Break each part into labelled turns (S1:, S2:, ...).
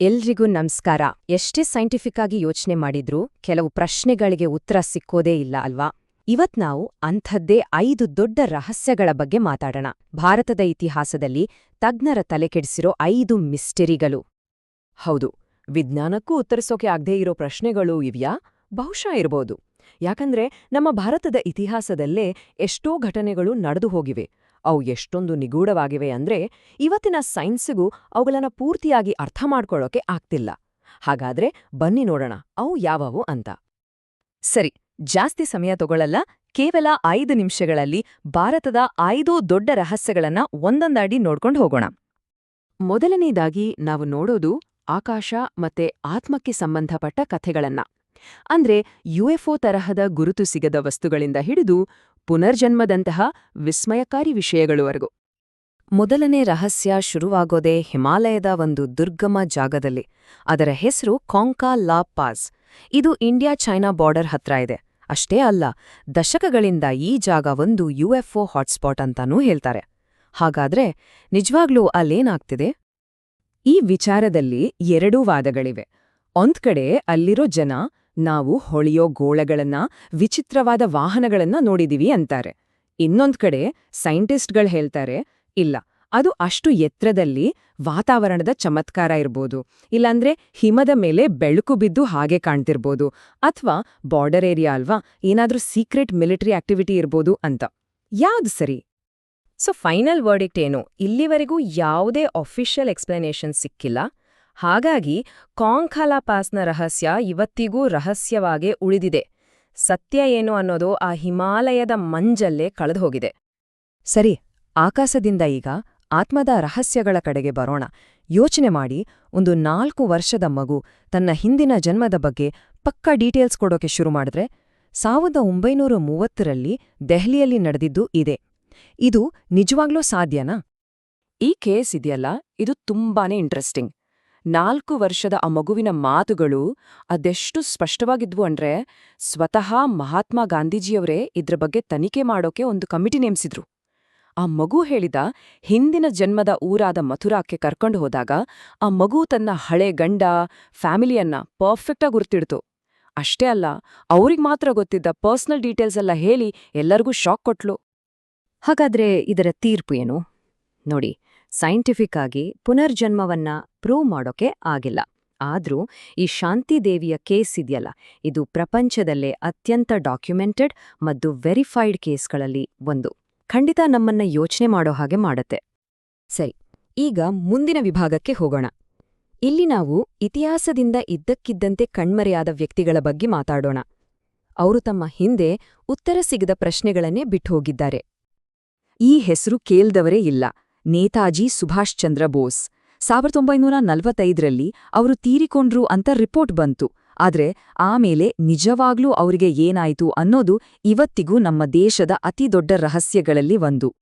S1: ಎಲ್ರಿಗೂ ನಮಸ್ಕಾರ. ಎಷ್ಟೇ ಸೈಂಟಿಫಿಕ್ ಆಗಿ ಯೋಚನೆ ಮಾಡಿದ್ರೂ ಕೆಲವು ಪ್ರಶ್ನೆಗಳಿಗೆ ಉತ್ತರ ಸಿಕ್ಕೋದೇ ಇಲ್ಲ ಅಲ್ವಾ? ಇವತ್ ನಾವು ಅಂಥದ್ದೇ ಐದು ದೊಡ್ಡ ರಹಸ್ಯಗಳ ಬಗ್ಗೆ ಮಾತಾಡೋಣ. ಭಾರತದ ಇತಿಹಾಸದಲ್ಲಿ ತಜ್ಞರ ತಲೆಕೆಡಿಸಿರೋ ಐದು ಮಿಸ್ಟರಿಗಳು.
S2: ಹೌದು, ವಿಜ್ಞಾನಕ್ಕೂ ಉತ್ತರಿಸೋಕೆ ಆಗದೇ ಇರೋ ಪ್ರಶ್ನೆಗಳು ಇವ್ಯಾ? ಬಹುಶಃ ಇರಬಹುದು ಯಾಕಂದ್ರೆ ನಮ್ಮ ಭಾರತದ ಇತಿಹಾಸದಲ್ಲೇ ಎಷ್ಟೋ ಘಟನೆಗಳು ನಡೆದು ಹೋಗಿವೆ. ಅವು ಎಷ್ಟೊಂದು ನಿಗೂಢವಾಗಿವೆ ಅಂದ್ರೆ ಇವತ್ತಿನ ಸೈನ್ಸ್ಗೂ ಅವುಗಳನ್ನ ಪೂರ್ತಿಯಾಗಿ ಅರ್ಥ ಮಾಡ್ಕೊಳ್ಳೋಕೆ ಆಗ್ತಿಲ್ಲ. ಹಾಗಾದ್ರೆ ಬನ್ನಿ ನೋಡೋಣ, ಅವು ಯಾವವು ಅಂತ. ಸರಿ, ಜಾಸ್ತಿ ಸಮಯ ತಗೊಳ್ಳಲ್ಲ ಕೇವಲ ಐದು ನಿಮಿಷಗಳಲ್ಲಿ ಭಾರತದ ಐದು ದೊಡ್ಡ ರಹಸ್ಯಗಳನ್ನ ಒಂದೊಂದಾಡಿ ನೋಡ್ಕೊಂಡು ಹೋಗೋಣ. ಮೊದಲನೇದಾಗಿ ನಾವು ನೋಡೋದು ಆಕಾಶ ಮತ್ತೆ ಆತ್ಮಕ್ಕೆ ಸಂಬಂಧಪಟ್ಟ ಕಥೆಗಳನ್ನ. ಅಂದ್ರೆ ಯುಎಫ್ಒ ತರಹದ ಗುರುತು ಸಿಗದ ವಸ್ತುಗಳಿಂದ ಹಿಡಿದು ಪುನರ್ಜನ್ಮದಂತಹ ವಿಸ್ಮಯಕಾರಿ ವಿಷಯಗಳವರೆಗೂ. ಮೊದಲನೇ ರಹಸ್ಯ ಶುರುವಾಗೋದೇ ಹಿಮಾಲಯದ ಒಂದು ದುರ್ಗಮ ಜಾಗದಲ್ಲಿ. ಅದರ ಹೆಸರು ಕಾಂಕಾ ಲಾ ಪಾಸ್ ಇದು ಇಂಡಿಯಾ ಚೈನಾ ಬಾರ್ಡರ್ ಹತ್ರ ಇದೆ. ಅಷ್ಟೇ ಅಲ್ಲ, ದಶಕಗಳಿಂದ ಈ ಜಾಗ ಒಂದು ಯುಎಫ್ಒ ಹಾಟ್ಸ್ಪಾಟ್ ಅಂತಾನೂ ಹೇಳ್ತಾರೆ. ಹಾಗಾದ್ರೆ ನಿಜವಾಗ್ಲೂ ಅಲ್ಲೇನಾಗ್ತಿದೆ? ಈ ವಿಚಾರದಲ್ಲಿ ಎರಡೂ ವಾದಗಳಿವೆ. ಒಂದ್ಕಡೆ ಅಲ್ಲಿರೋ ಜನ ನಾವು ಹೊಳೆಯೋ ಗೋಳಗಳನ್ನ, ವಿಚಿತ್ರವಾದ ವಾಹನಗಳನ್ನ ನೋಡಿದೀವಿ ಅಂತಾರೆ. ಇನ್ನೊಂದ್ ಕಡೆ ಸೈಂಟಿಸ್ಟ್ಗಳು ಹೇಳ್ತಾರೆ, ಇಲ್ಲ, ಅದು ಅಷ್ಟು ಎತ್ತರದಲ್ಲಿ ವಾತಾವರಣದ ಚಮತ್ಕಾರ ಇರ್ಬೋದು. ಇಲ್ಲಾಂದ್ರೆ ಹಿಮದ ಮೇಲೆ ಬೆಳಕು ಬಿದ್ದು ಹಾಗೆ ಕಾಣ್ತಿರ್ಬೋದು. ಅಥವಾ ಬಾರ್ಡರ್ ಏರಿಯಾ ಅಲ್ವಾ, ಏನಾದ್ರೂ ಸೀಕ್ರೆಟ್ ಮಿಲಿಟರಿ ಆಕ್ಟಿವಿಟಿ ಇರ್ಬೋದು ಅಂತ. ಯಾವ್ದು ಸರಿ?
S1: ಸೊ, ಫೈನಲ್ ವರ್ಡಿಕ್ಟ್ ಏನು? ಇಲ್ಲಿವರೆಗೂ ಯಾವುದೇ ಅಫಿಷಿಯಲ್ ಎಕ್ಸ್ಪ್ಲನೇಷನ್ ಸಿಕ್ಕಿಲ್ಲ. ಹಾಗಾಗಿ ಕಾಂಖಾಲಾ ಪಾಸ್ನ ರಹಸ್ಯ ಇವತ್ತಿಗೂ ರಹಸ್ಯವಾಗೇ ಉಳಿದಿದೆ. ಸತ್ಯ ಏನು ಅನ್ನೋದು ಆ ಹಿಮಾಲಯದ ಮಂಜಲ್ಲೇ ಕಳೆದುಹೋಗಿದೆ.
S2: ಸರಿ, ಆಕಾಶದಿಂದ ಈಗ ಆತ್ಮದ ರಹಸ್ಯಗಳ ಕಡೆಗೆ ಬರೋಣ. ಯೋಚನೆ ಮಾಡಿ, ಒಂದು ನಾಲ್ಕು ವರ್ಷದ ಮಗು ತನ್ನ ಹಿಂದಿನ ಜನ್ಮದ ಬಗ್ಗೆ ಪಕ್ಕಾ ಡೀಟೇಲ್ಸ್ ಕೊಡೋಕೆ ಶುರು ಮಾಡಿದ್ರೆ, ಸಾವಿರದ ಒಂಬೈನೂರ ಮೂವತ್ತರಲ್ಲಿ ದೆಹಲಿಯಲ್ಲಿ ನಡೆದಿದ್ದು ಇದೆ. ಇದು ನಿಜವಾಗ್ಲೂ ಸಾಧ್ಯನಾ? ಈ ಕೇಸ್ ಇದೆಯಲ್ಲ, ಇದು ತುಂಬಾನೇ ಇಂಟ್ರೆಸ್ಟಿಂಗ್ ನಾಲ್ಕು ವರ್ಷದ ಆ ಮಗುವಿನ ಮಾತುಗಳು ಅದೆಷ್ಟು ಸ್ಪಷ್ಟವಾಗಿದ್ವು ಅಂದ್ರೆ ಸ್ವತಃ ಮಹಾತ್ಮ ಗಾಂಧೀಜಿಯವರೇ ಇದ್ರ ಬಗ್ಗೆ ತನಿಖೆ ಮಾಡೋಕೆ ಒಂದು ಕಮಿಟಿ ನೇಮಿಸಿದ್ರು. ಆ ಮಗು ಹೇಳಿದ ಹಿಂದಿನ ಜನ್ಮದ ಊರಾದ ಮಥುರಾಕ್ಕೆ ಕರ್ಕೊಂಡು ಹೋದಾಗ ಆ ಮಗು ತನ್ನ ಹಳೆ ಗಂಡ, ಫ್ಯಾಮಿಲಿಯನ್ನ ಪರ್ಫೆಕ್ಟಾಗಿ ಗುರ್ತಿಡ್ತು. ಅಷ್ಟೇ ಅಲ್ಲ, ಅವ್ರಿಗೆ ಮಾತ್ರ ಗೊತ್ತಿದ್ದ ಪರ್ಸನಲ್ ಡೀಟೇಲ್ಸ್ ಎಲ್ಲ ಹೇಳಿ ಎಲ್ಲರಿಗೂ ಶಾಕ್ ಕೊಟ್ಲು.
S1: ಹಾಗಾದ್ರೆ ಇದರ ತೀರ್ಪು ಏನು? ನೋಡಿ ಸೈಂಟಿಫಿಕ್ ಆಗಿ ಪುನರ್ಜನ್ಮವನ್ನ ಪ್ರೂವ್ ಮಾಡೋಕೆ ಆಗಿಲ್ಲ. ಆದ್ರೂ ಈ ಶಾಂತಿದೇವಿಯ ಕೇಸ್ ಇದೆಯಲ್ಲ, ಇದು ಪ್ರಪಂಚದಲ್ಲೇ ಅತ್ಯಂತ ಡಾಕ್ಯುಮೆಂಟೆಡ್ ಮತ್ತು ವೆರಿಫೈಡ್ ಕೇಸ್ಗಳಲ್ಲಿ ಒಂದು. ಖಂಡಿತ ನಮ್ಮನ್ನ ಯೋಚನೆ ಮಾಡೋ ಹಾಗೆ ಮಾಡತ್ತೆ. ಸರಿ, ಈಗ ಮುಂದಿನ ವಿಭಾಗಕ್ಕೆ ಹೋಗೋಣ. ಇಲ್ಲಿ ನಾವು ಇತಿಹಾಸದಿಂದ ಇದ್ದಕ್ಕಿದ್ದಂತೆ ಕಣ್ಮರೆಯಾದ ವ್ಯಕ್ತಿಗಳ ಬಗ್ಗೆ ಮಾತಾಡೋಣ. ಅವರು ತಮ್ಮ ಹಿಂದೆ ಉತ್ತರ ಸಿಗದ ಪ್ರಶ್ನೆಗಳನ್ನೇ ಬಿಟ್ಟು ಹೋಗಿದ್ದಾರೆ.
S2: ಈ ಹೆಸರು ಕೇಳ್ದವರೇ ಇಲ್ಲ. ನೇತಾಜಿ ಸುಭಾಷ್ ಚಂದ್ರ ಬೋಸ್. ಸಾವಿರದ ಒಂಬೈನೂರ ನಲವತ್ತೈದರಲ್ಲಿ ಅವರು ತೀರಿಕೊಂಡ್ರು ಅಂತ ರಿಪೋರ್ಟ್ ಬಂತು. ಆದ್ರೆ ಆಮೇಲೆ ನಿಜವಾಗ್ಲೂ ಅವರಿಗೆ ಏನಾಯ್ತು ಅನ್ನೋದು ಇವತ್ತಿಗೂ ನಮ್ಮ ದೇಶದ ಅತಿದೊಡ್ಡ ರಹಸ್ಯಗಳಲ್ಲಿ ಒಂದು.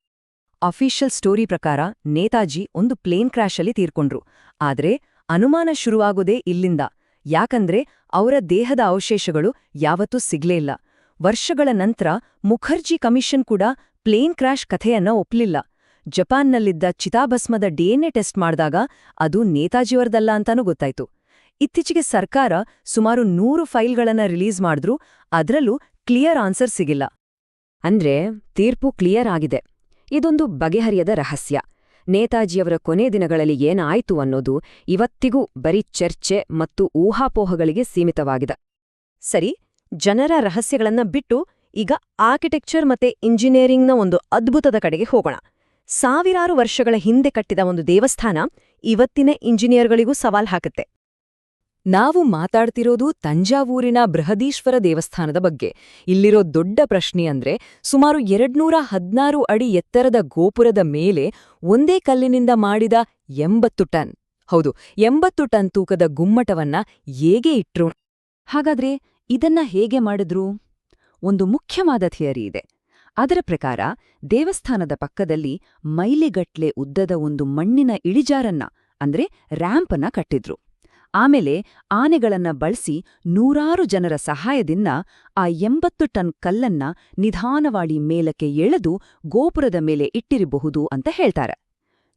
S2: ಅಫಿಷಿಯಲ್ ಸ್ಟೋರಿ ಪ್ರಕಾರ, ನೇತಾಜಿ ಒಂದು ಪ್ಲೇನ್ ಕ್ರ್ಯಾಶಲ್ಲಿ ತೀರ್ಕೊಂಡ್ರು. ಆದ್ರೆ, ಅನುಮಾನ ಶುರುವಾಗೋದೇ ಇಲ್ಲಿಂದ. ಯಾಕಂದ್ರೆ, ಅವರ ದೇಹದ ಅವಶೇಷಗಳು ಯಾವತ್ತೂ ಸಿಗ್ಲೇ ಇಲ್ಲ. ವರ್ಷಗಳ ನಂತರ ಮುಖರ್ಜಿ ಕಮಿಷನ್ ಕೂಡ ಪ್ಲೇನ್ ಕ್ರ್ಯಾಶ್ ಕಥೆಯನ್ನ ಒಪ್ಲಿಲ್ಲ. ಜಪಾನ್ನಲ್ಲಿದ್ದ ಚಿತಾಭಸ್ಮದ ಡಿಎನ್ಎ ಟೆಸ್ಟ್ ಮಾಡಿದಾಗ ಅದು ನೇತಾಜಿಯವರದಲ್ಲ ಅಂತಾನೂ ಗೊತ್ತಾಯ್ತು. ಇತ್ತೀಚೆಗೆ ಸರ್ಕಾರ ಸುಮಾರು ನೂರು ಫೈಲ್ಗಳನ್ನ ರಿಲೀಸ್ ಮಾಡಿದ್ರೂ ಅದರಲ್ಲೂ ಕ್ಲಿಯರ್ ಆನ್ಸರ್ ಸಿಗಿಲ್ಲ.
S1: ಅಂದ್ರೆ ತೀರ್ಪು ಕ್ಲಿಯರ್ ಆಗಿದೆ. ಇದೊಂದು ಬಗೆಹರಿಯದ ರಹಸ್ಯ. ನೇತಾಜಿಯವರ ಕೊನೆ ದಿನಗಳಲ್ಲಿ ಏನಾಯ್ತು ಅನ್ನೋದು ಇವತ್ತಿಗೂ ಬರೀ ಚರ್ಚೆ ಮತ್ತು ಊಹಾಪೋಹಗಳಿಗೆ ಸೀಮಿತವಾಗಿದೆ. ಸರಿ, ಜನರ ರಹಸ್ಯಗಳನ್ನ ಬಿಟ್ಟು ಈಗ ಆರ್ಕಿಟೆಕ್ಚರ್ ಮತ್ತೆ ಇಂಜಿನಿಯರಿಂಗ್ನ ಒಂದು ಅದ್ಭುತದ ಕಡೆಗೆ ಹೋಗೋಣ. ಸಾವಿರಾರು ವರ್ಷಗಳ ಹಿಂದೆ ಕಟ್ಟಿದ ಒಂದು ದೇವಸ್ಥಾನ ಇವತ್ತಿನ ಇಂಜಿನಿಯರ್ಗಳಿಗೂ ಸವಾಲ್ ಹಾಕುತ್ತೆ.
S2: ನಾವು ಮಾತಾಡ್ತಿರೋದು ತಂಜಾವೂರಿನ ಬೃಹದೀಶ್ವರ ದೇವಸ್ಥಾನದ ಬಗ್ಗೆ. ಇಲ್ಲಿರೋ ದೊಡ್ಡ ಪ್ರಶ್ನೆ ಅಂದ್ರೆ ಸುಮಾರು ಎರಡ್ನೂರ ಹದ್ನಾರು ಅಡಿ ಎತ್ತರದ ಗೋಪುರದ ಮೇಲೆ ಒಂದೇ ಕಲ್ಲಿನಿಂದ ಮಾಡಿದ ಎಂಬತ್ತು ಟನ್. ಹೌದು, ಎಂಬತ್ತು ಟನ್ ತೂಕದ ಗುಮ್ಮಟವನ್ನ ಹೇಗೆ ಇಟ್ರು? ಹಾಗಾದ್ರೆ ಇದನ್ನ ಹೇಗೆ ಮಾಡಿದ್ರು? ಒಂದು ಮುಖ್ಯವಾದ ಥಿಯರಿ ಇದೆ. ಅದರ ಪ್ರಕಾರ ದೇವಸ್ಥಾನದ ಪಕ್ಕದಲ್ಲಿ ಮೈಲಿಗಟ್ಲೆ ಉದ್ದದ ಒಂದು ಮಣ್ಣಿನ ಇಳಿಜಾರನ್ನ, ಅಂದ್ರೆ ರ್ಯಾಂಪನ್ನ ಕಟ್ಟಿದ್ರು. ಆಮೇಲೆ ಆನೆಗಳನ್ನ ಬಳಸಿ ನೂರಾರು ಜನರ ಸಹಾಯದಿಂದ ಆ ಎಂಬತ್ತು ಟನ್ ಕಲ್ಲನ್ನ ನಿಧಾನವಾಡಿ ಮೇಲಕ್ಕೆ ಎಳೆದು ಗೋಪುರದ ಮೇಲೆ ಇಟ್ಟಿರಬಹುದು ಅಂತ ಹೇಳ್ತಾರೆ.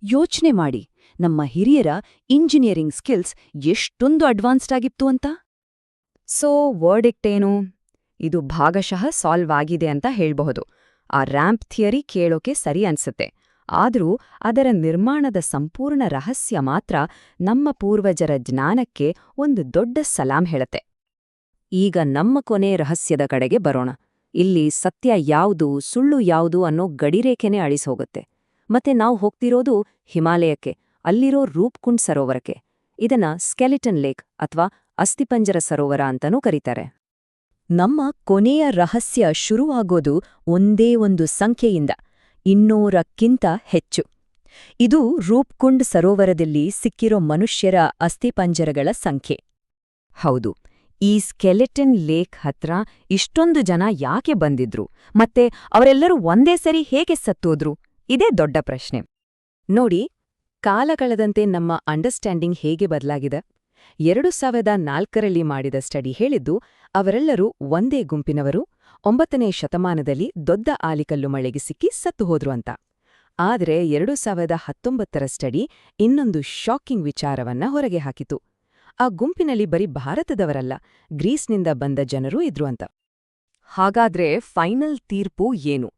S2: ಯೋಚ್ನೆ ಮಾಡಿ,
S3: ನಮ್ಮ ಹಿರಿಯರ ಇಂಜಿನಿಯರಿಂಗ್ ಸ್ಕಿಲ್ಸ್ ಎಷ್ಟೊಂದು ಅಡ್ವಾನ್ಸ್ಡ್ ಆಗಿತ್ತು ಅಂತ?
S1: ಸೋ ವರ್ಡ್ ಏನು? ಇದು ಭಾಗಶಃ ಸಾಲ್ವ್ ಆಗಿದೆ ಅಂತ ಹೇಳ್ಬಹುದು. ಆ ರ್ಯಾಂಪ್ ಥಿಯರಿ ಕೇಳೋಕೆ ಸರಿ ಅನ್ಸುತ್ತೆ. ಆದರೂ ಅದರ ನಿರ್ಮಾಣದ ಸಂಪೂರ್ಣ ರಹಸ್ಯ ಮಾತ್ರ ನಮ್ಮ ಪೂರ್ವಜರ ಜ್ಞಾನಕ್ಕೆ ಒಂದು ದೊಡ್ಡ ಸಲಾಂ ಹೇಳತ್ತೆ. ಈಗ ನಮ್ಮ ಕೊನೆ ರಹಸ್ಯದ ಕಡೆಗೆ ಬರೋಣ. ಇಲ್ಲಿ ಸತ್ಯ ಯಾವುದು, ಸುಳ್ಳು ಯಾವುದು ಅನ್ನೋ ಗಡಿರೇಖೆನೇ ಅಳಿಸೋಗುತ್ತೆ. ಮತ್ತೆ ನಾವು ಹೋಗ್ತಿರೋದು ಹಿಮಾಲಯಕ್ಕೆ, ಅಲ್ಲಿರೋ ರೂಪ್ಕುಂಡ್ ಸರೋವರಕ್ಕೆ. ಇದನ್ನ ಸ್ಕೆಲಿಟನ್ ಲೇಕ್ ಅಥವಾ ಅಸ್ಥಿಪಂಜರ ಸರೋವರ ಅಂತನೂ ಕರೀತಾರೆ.
S3: ನಮ್ಮ ಕೊನೆಯ ರಹಸ್ಯ ಶುರುವಾಗೋದು ಒಂದೇ ಒಂದು ಸಂಖ್ಯೆಯಿಂದ ಇನ್ನೂರಕ್ಕಿಂತ ಹೆಚ್ಚು. ಇದು ರೂಪ್ಕುಂಡ್ ಸರೋವರದಲ್ಲಿ ಸಿಕ್ಕಿರೋ ಮನುಷ್ಯರ ಅಸ್ಥಿಪಂಜರಗಳ ಸಂಖ್ಯೆ.
S1: ಹೌದು, ಈ ಸ್ಕೆಲೆಟನ್ ಲೇಕ್ ಹತ್ರ ಇಷ್ಟೊಂದು ಜನ ಯಾಕೆ ಬಂದಿದ್ರು? ಮತ್ತೆ ಅವರೆಲ್ಲರೂ ಒಂದೇ ಸರಿ ಹೇಗೆ ಸತ್ತೋದ್ರು? ಇದೇ ದೊಡ್ಡ ಪ್ರಶ್ನೆ. ನೋಡಿ, ಕಾಲ ಕಳೆದಂತೆ ನಮ್ಮ ಅಂಡರ್ಸ್ಟ್ಯಾಂಡಿಂಗ್ ಹೇಗೆ ಬದಲಾಗಿದೆ? ಎರಡು ಸಾವಿರದ ನಾಲ್ಕರಲ್ಲಿ ಮಾಡಿದ ಸ್ಟಡಿ ಹೇಳಿದ್ದು, ಅವರೆಲ್ಲರೂ ಒಂದೇ ಗುಂಪಿನವರು, ಒಂಬತ್ತನೇ ಶತಮಾನದಲ್ಲಿ ದೊಡ್ಡ ಆಲಿಕಲ್ಲು ಮಳೆಗೆ ಸಿಕ್ಕಿ ಸತ್ತು ಹೋದ್ರು ಅಂತ. ಆದರೆ ಎರಡು ಸಾವಿರದ ಹತ್ತೊಂಬತ್ತರ ಸ್ಟಡಿ ಇನ್ನೊಂದು ಶಾಕಿಂಗ್ ವಿಚಾರವನ್ನ ಹೊರಗೆ ಹಾಕಿತು. ಆ ಗುಂಪಿನಲ್ಲಿ ಬರೀ ಭಾರತದವರಲ್ಲ, ಗ್ರೀಸ್ನಿಂದ ಬಂದ ಜನರೂ ಇದ್ರು ಅಂತ.
S2: ಹಾಗಾದ್ರೆ ಫೈನಲ್ ತೀರ್ಪು ಏನು?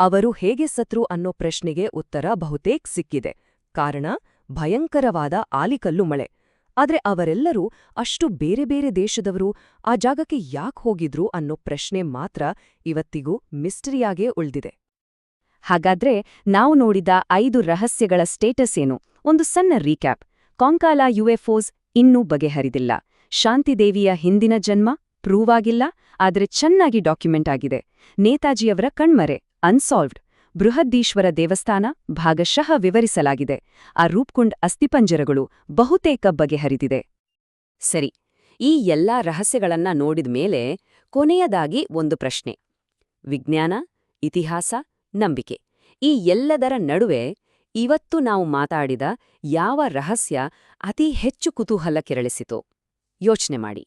S2: ಅವರು ಹೇಗೆ ಸತ್ರು ಅನ್ನೋ ಪ್ರಶ್ನೆಗೆ ಉತ್ತರ ಬಹುತೇಕ್ ಸಿಕ್ಕಿದೆ. ಕಾರಣ, ಭಯಂಕರವಾದ ಆಲಿಕಲ್ಲು ಮಳೆ. ಆದ್ರೆ ಅವರೆಲ್ಲರೂ ಅಷ್ಟು ಬೇರೆ ಬೇರೆ ದೇಶದವರು ಆ ಜಾಗಕ್ಕೆ ಯಾಕೆ ಹೋಗಿದ್ರು ಅನ್ನೋ ಪ್ರಶ್ನೆ ಮಾತ್ರ ಇವತ್ತಿಗೂ ಮಿಸ್ಟರಿಯಾಗೇ ಉಳ್ದಿದೆ.
S1: ಹಾಗಾದ್ರೆ ನಾವು ನೋಡಿದ ಐದು ರಹಸ್ಯಗಳ ಸ್ಟೇಟಸ್ ಏನು? ಒಂದು ಸಣ್ಣ ರೀಕ್ಯಾಪ್. ಕಾಂಕಾಲ ಯುಎಫ್ಒಸ್ ಇನ್ನೂ ಬಗೆಹರಿದಿಲ್ಲ. ಶಾಂತಿದೇವಿಯ ಹಿಂದಿನ ಜನ್ಮ ಪ್ರೂವ್ ಆಗಿಲ್ಲ, ಆದರೆ ಚೆನ್ನಾಗಿ ಡಾಕ್ಯುಮೆಂಟ್ ಆಗಿದೆ. ನೇತಾಜಿಯವರ ಕಣ್ಮರೆ, ಅನ್ಸಾಲ್ವ್ಡ್. ಬೃಹದೀಶ್ವರ ದೇವಸ್ಥಾನ ಭಾಗಶಃ ವಿವರಿಸಲಾಗಿದೆ. ಆ ರೂಪ್ಕುಂಡ್ ಅಸ್ಥಿಪಂಜರಗಳು ಬಹುತೇಕ ಬಗೆಹರಿದಿದೆ. ಸರಿ, ಈ ಎಲ್ಲಾ ರಹಸ್ಯಗಳನ್ನ ನೋಡಿದ ಮೇಲೆ ಕೊನೆಯದಾಗಿ ಒಂದು ಪ್ರಶ್ನೆ. ವಿಜ್ಞಾನ, ಇತಿಹಾಸ, ನಂಬಿಕೆ, ಈ ಎಲ್ಲದರ ನಡುವೆ ಇವತ್ತು ನಾವು ಮಾತಾಡಿದ ಯಾವ ರಹಸ್ಯ ಅತಿ ಹೆಚ್ಚು ಕುತೂಹಲ ಕೆರಳಿಸಿತು? ಯೋಚನೆ ಮಾಡಿ.